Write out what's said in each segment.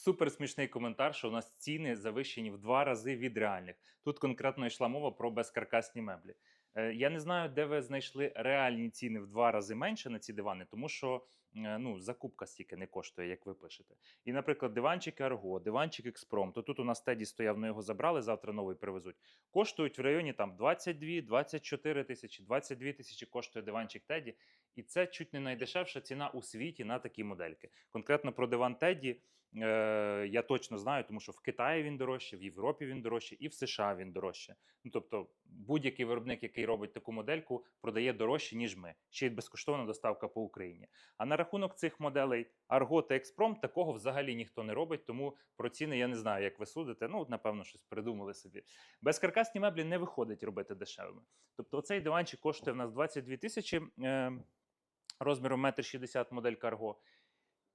Супер смішний коментар, що у нас ціни завищені в два рази від реальних. Тут конкретно йшла мова про безкаркасні меблі. Е, Я не знаю, де ви знайшли реальні ціни в два рази менше на ці дивани, тому що е, ну, закупка стільки не коштує, як ви пишете. І, наприклад, диванчик Арго, диванчик Експром, то тут у нас Теді стояв, ну його забрали, завтра новий привезуть. Коштують в районі там 22, 24 тисячі, 22 тисячі коштує диванчик Теді. І це чуть не найдешевша ціна у світі на такі модельки. Конкретно про диван Теді е, я точно знаю, тому що в Китаї він дорожче, в Європі він дорожче і в США він дорожче. Ну тобто, будь-який виробник, який робить таку модельку, продає дорожче, ніж ми. Ще й безкоштовна доставка по Україні. А на рахунок цих моделей Argo та Експром такого взагалі ніхто не робить, тому про ціни я не знаю, як ви судите. Ну, напевно, щось придумали собі. Безкаркасні меблі не виходить робити дешевими. Тобто, оцей диванчик коштує в нас 22 тисячі е, розміром 1,60 м модель Cargo.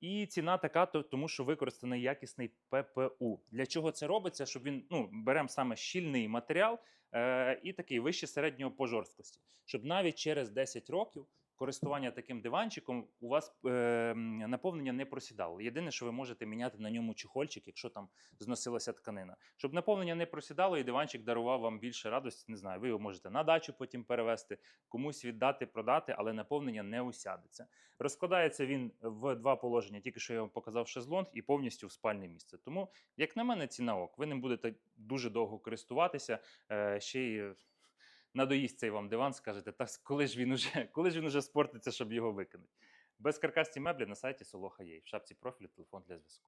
І ціна така, то- тому що використаний якісний ППУ. Для чого це робиться? Щоб він ну, беремо саме щільний матеріал е, і такий вище середнього по жорсткості. Щоб навіть через 10 років користування таким диванчиком у вас е, наповнення не просідало. Єдине, що ви можете міняти на ньому чехольчик, якщо там зносилася тканина. Щоб наповнення не просідало, і диванчик дарував вам більше радості. Не знаю, ви його можете на дачу потім перевезти, комусь віддати, продати, але наповнення не усядеться. Розкладається він в два положення, тільки що я вам показав шезлонг і повністю в спальне місце. Тому, як на мене, ціна ок. Ви ним будете дуже довго користуватися. Е, ще й надоїсть цей вам диван, скажете, та коли ж він уже, коли ж він уже спортиться, щоб його викинути. Безкаркасні меблі на сайті Солоха є. В шапці профілю телефон для зв'язку.